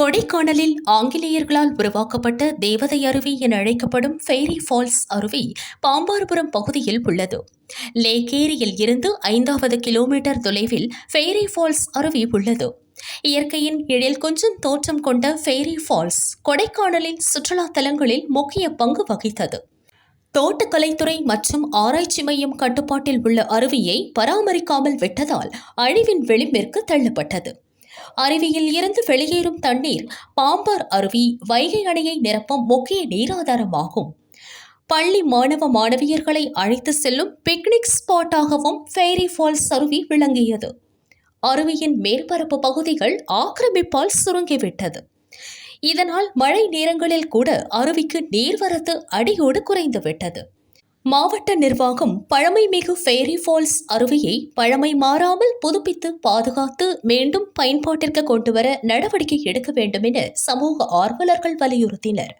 கொடைக்கானலில் ஆங்கிலேயர்களால் உருவாக்கப்பட்ட தேவதை அருவி என அழைக்கப்படும் ஃபெய்ரி ஃபால்ஸ் அருவி பாம்பார்புரம் பகுதியில் உள்ளது. லேக்கேரியில் இருந்து ஐந்தாவது கிலோமீட்டர் தொலைவில் ஃபெய்ரி ஃபால்ஸ் அருவி உள்ளது. இயற்கையின் எழில் கொஞ்சம் தோற்றம் கொண்ட ஃபெய்ரி ஃபால்ஸ் கொடைக்கானலின் சுற்றுலா தலங்களில் முக்கிய பங்கு வகித்தது. தோட்டக்கலைத்துறை மற்றும் ஆராய்ச்சி மையம் கட்டுப்பாட்டில் உள்ள அருவியை பராமரிக்காமல் விட்டதால் அழிவின் விளிம்பிற்கு தள்ளப்பட்டது. அருவியில் இருந்து வெளியேறும் தண்ணீர் பாம்பார் அருவி வைகை அணையை நிரப்பும் முக்கிய நீராதாரமாகும். பள்ளி மாணவ மாணவியர்களை அழைத்து செல்லும் பிக்னிக் ஸ்பாட்டாகவும் ஃபேரி ஃபால்ஸ் அருவி விளங்கியது. அருவியின் மேற்பரப்பு பகுதிகள் ஆக்கிரமிப்பால் சுருங்கிவிட்டது. இதனால் மழை நேரங்களில் கூட அருவிக்கு நீர்வரத்து அடியோடு குறைந்துவிட்டது. மாவட்ட நிர்வாகம் பழமைமிகு ஃபேரி ஃபால்ஸ் அருவியை பழமை மாறாமல் புதுப்பித்து பாதுகாத்து மீண்டும் பயன்பாட்டிற்கு கொண்டுவர நடவடிக்கை எடுக்க வேண்டும் என சமூக ஆர்வலர்கள் வலியுறுத்தினர்.